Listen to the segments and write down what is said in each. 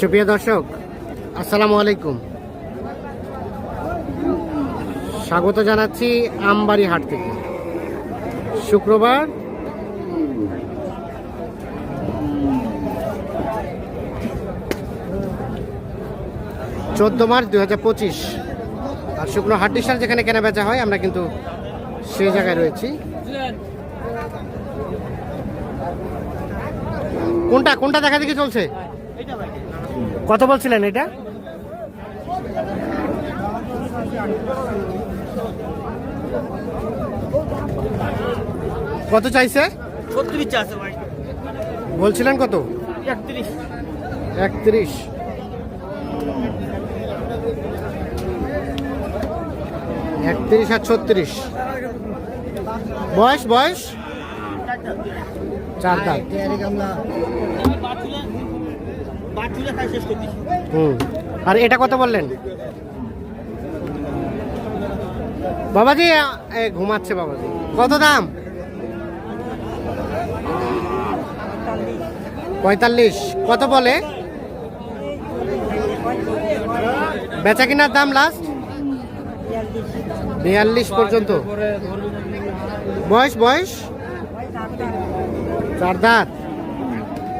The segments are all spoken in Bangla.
সুপ্রিয় দর্শক, আসসালামু আলাইকুম। স্বাগত জানাচ্ছি আমবাড়ি হাট থেকে। শুক্রবার। চোদ্দ মার্চ দু হাজার পঁচিশ। আর শুকনো হাড্ডি সার যেখানে কেনা বেচা হয়, আমরা কিন্তু সেই জায়গায় রয়েছি। কোনটা কোনটা দেখা দেখি চলছে? কত বলছিলেন এটা? কত চাইছে? ছত্রিশ আছে ভাই। বলছিলেন কত? একত্রিশ। একত্রিশ। একত্রিশ আর ছত্রিশ। বয়স বয়স? চার দাঁত। হুম। আর এটা কত বললেন? বাবাজি ঘুমাচ্ছে বাবাজি। কত দাম? পঁয়তাল্লিশ। কত বলে? বেচা কিনার দাম লাস্ট বিয়াল্লিশ পর্যন্ত। বয়স বয়স? চার দাঁত।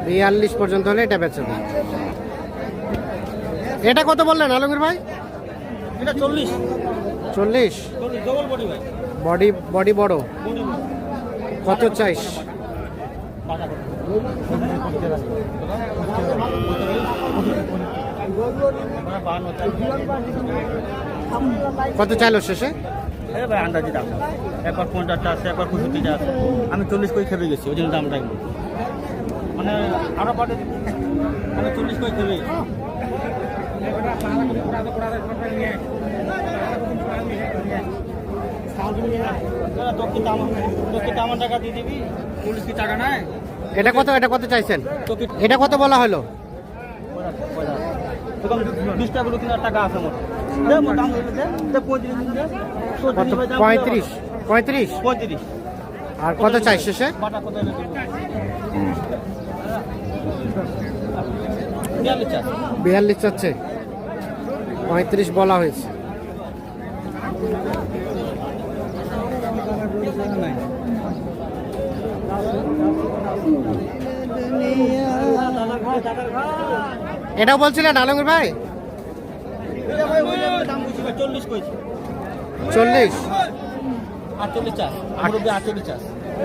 বিয়াল্লিশ পর্যন্ত হলে এটা বেচা দাম এটা কত বললেন আলমগীর ভাই? এটা চল্লিশ। চল্লিশ? Body body. বডি বড়। কত চাইস? কত চাইলো শেষে? ভাই আন্দাজি দাম। একবার পঞ্চাশটা আছে একবার পঁয়ষট্টিটা আছে। আমি চল্লিশ করে খেপে গেছি ওই জন্য দামটা মানে আরও পাটে আমি চল্লিশ করে খেপে গেছি। এটা কত এটা কত চাইছেন? এটা কত বলা হলো? পঁয়ত্রিশ। পঁয়ত্রিশ? আর কত চাই শেষে? বিয়াল্লিশ। চাচ্ছে। পঁয়ত্রিশ বলা হয়েছে। এটাও বলছিলেন আলমগীর ভাই? চল্লিশ।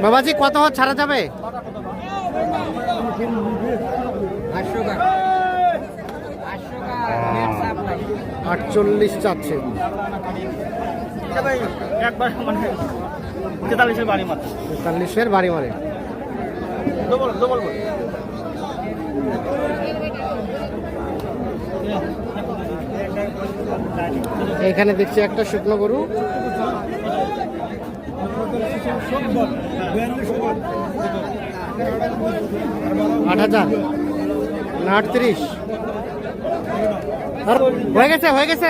বাবাজি কত ছাড়া যাবে? আটচল্লিশ চাচ্ছে। মানে তেতাল্লিশের বাড়ি মাত্র তেতাল্লিশের বাড়ি মারে বল। এখানে দেখছি একটা শুকনো গরু। আট হাজার। না আটত্রিশ। হয়ে গেছে হয়ে গেছে।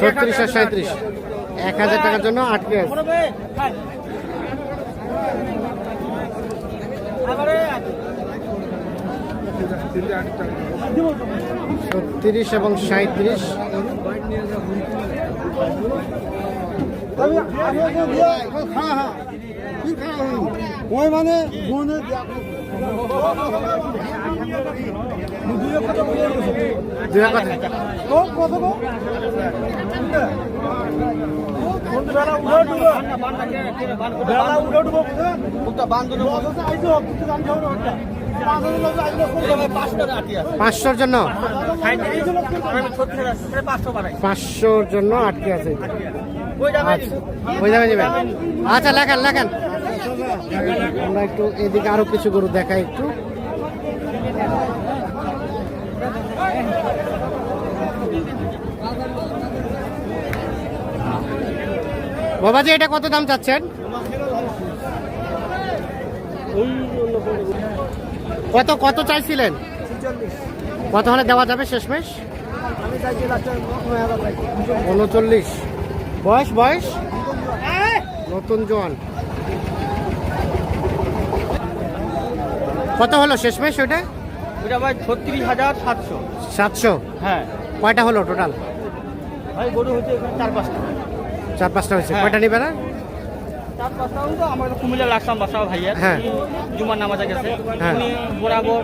ছত্রিশ আর সাঁত্রিশ এক হাজার টাকার জন্য আটকে আছে। আবারে ছত্রিশ এবং সাঁত্রিশ ওই মানে দুই এক কথা পাঁচশোর জন্য? পাঁচশোর জন্য আটকে আছে। আচ্ছা ওই যাবে যাবেন? আচ্ছা লেখান লেখান। আমরা একটু এদিকে আরও কিছু গরু দেখাই একটু। বাবাজি, এটা কত দাম চাচ্ছেন? কত কত চাইছিলেন? কত হলে দেওয়া যাবে শেষমেশ? উনচল্লিশ। বয়স বয়স? নতুন জোয়ান। কত হলো শেষমেশ ওটা? ওটা ভাই ছত্রিশ হাজার সাতশো। সাতশো? হ্যাঁ। কয়টা হলো টোটাল ভাই গরু হচ্ছে চার পাঁচটা। চার পাঁচটা হয়েছে। হ্যাঁ। কয়টা নিবে না চার পাঁচটা তো আমার কুমিল্লা রাখতাম বাসা ভাইয়ের। হ্যাঁ। জুমার নামাজে গেছে। হ্যাঁ। উনি বরাবর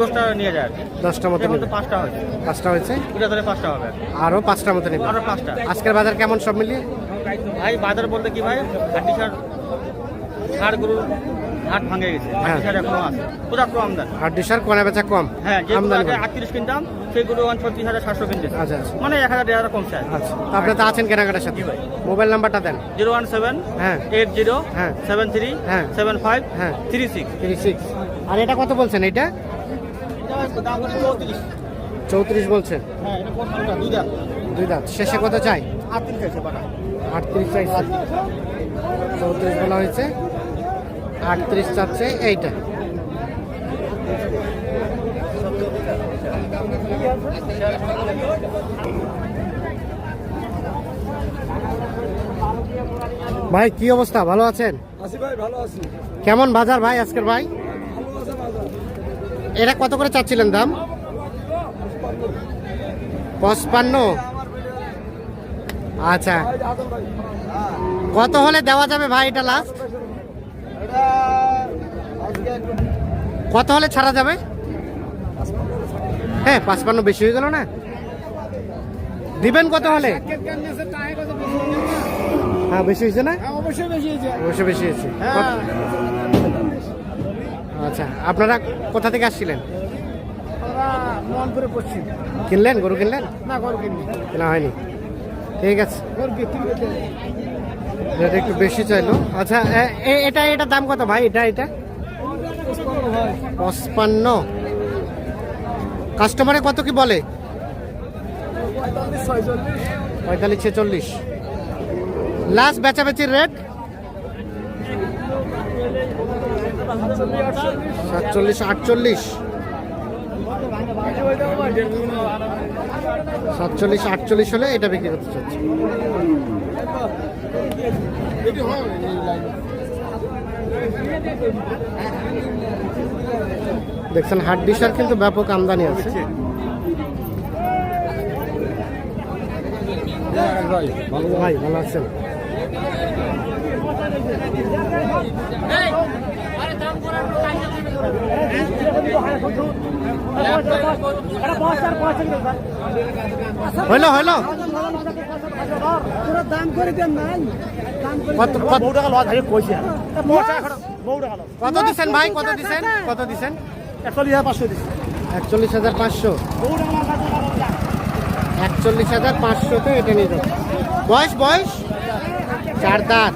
দশটা নিয়ে যায়। দশটা মতো পাঁচটা হয়েছে। পাঁচটা হয়েছে? ওটা ধরে পাঁচটা হবে। আরও পাঁচটা মতো নেবে। আরও পাঁচটা। আজকের বাজার কেমন সব মিলিয়ে? ভাই বাজার বলতে কি ভাই? হাড্ডি সার ষাড় গরুর হাট ভাঙে গেছে। হ্যাঁ। হাড্ডি সার এখনও আছে। পর্যাপ্ত আমদানি। আর ডিসার কোনা বেচা কম হ্যাঁ যে আমদানি আগে আটত্রিশ কিনতাম সেই গরু এখন ছত্রিশ হাজার সাতশো কিনতে আচ্ছা আচ্ছা। মানে এক হাজার দেড় হাজার কমছে আচ্ছা আপনি তো আছেন কেনাকাটার সাথে? মোবাইল নাম্বারটা দেন। জিরো ওয়ান সেভেন হ্যাঁ। এইট জিরো হ্যাঁ। সেভেন থ্রি হ্যাঁ। সেভেন ফাইভ হ্যাঁ। Three six. Three six. আর এটা কত বলছেন এটা দাম হচ্ছে চৌত্রিশ চৌত্রিশ বলছেন। হ্যাঁ এটা দুই দাম দুই দাঁত। শেষে কত চাই? আটত্রিশ বাটা আটত্রিশ চাইছে। চৌত্রিশ বলা হয়েছে। আটত্রিশ চাচ্ছে এইটা। ভাই কি অবস্থা? ভালো আছেন? কেমন বাজার ভাই আজকের ভাই? এটা কত করে চাচ্ছিলেন দাম? পঁচপান্ন। আচ্ছা। কত হলে দেওয়া যাবে ভাই এটা লাস্ট কত হলে ছাড়া যাবে? হ্যাঁ পাঁচপান্ন বেশি হয়ে গেল না? দিবেন কত হলে? হ্যাঁ বেশি হয়েছে না? অবশ্যই বেশি হয়েছে। অবশ্যই বেশি হয়েছে। আচ্ছা আপনারা কোথা থেকে আসছিলেন? কিনলেন? গরু কিনলেন? না গরু কিনি কেনা হয়নি। ঠিক আছে। এটা একটু বেশি চাইলো। আচ্ছা এ- এ- এটা দাম কত ভাই? এটা এটা? পঁচপান্ন। কাস্টমারে কত কি বলে? পঁয়তাল্লিশ, ছেচল্লিশ। লাস্ট বেচাবেচির রেট সাতচল্লিশ, আটচল্লিশ। সাতচল্লিশ, আটচল্লিশ হলে এটা বিক্রি করতে চাচ্ছি। দেখছেন হাট ডিশার কিন্তু ব্যাপক আমদানি আছে। ভাই ভালো আছেন? হইল কত দিছেন ভাই? কত দিছেন? কত দিছেন? একচল্লিশ হাজার পাঁচশো একচল্লিশ হাজার পাঁচশো। একচল্লিশ পাঁচশোতে এটা নিয়ে বয়স বয়স? চার দাঁত।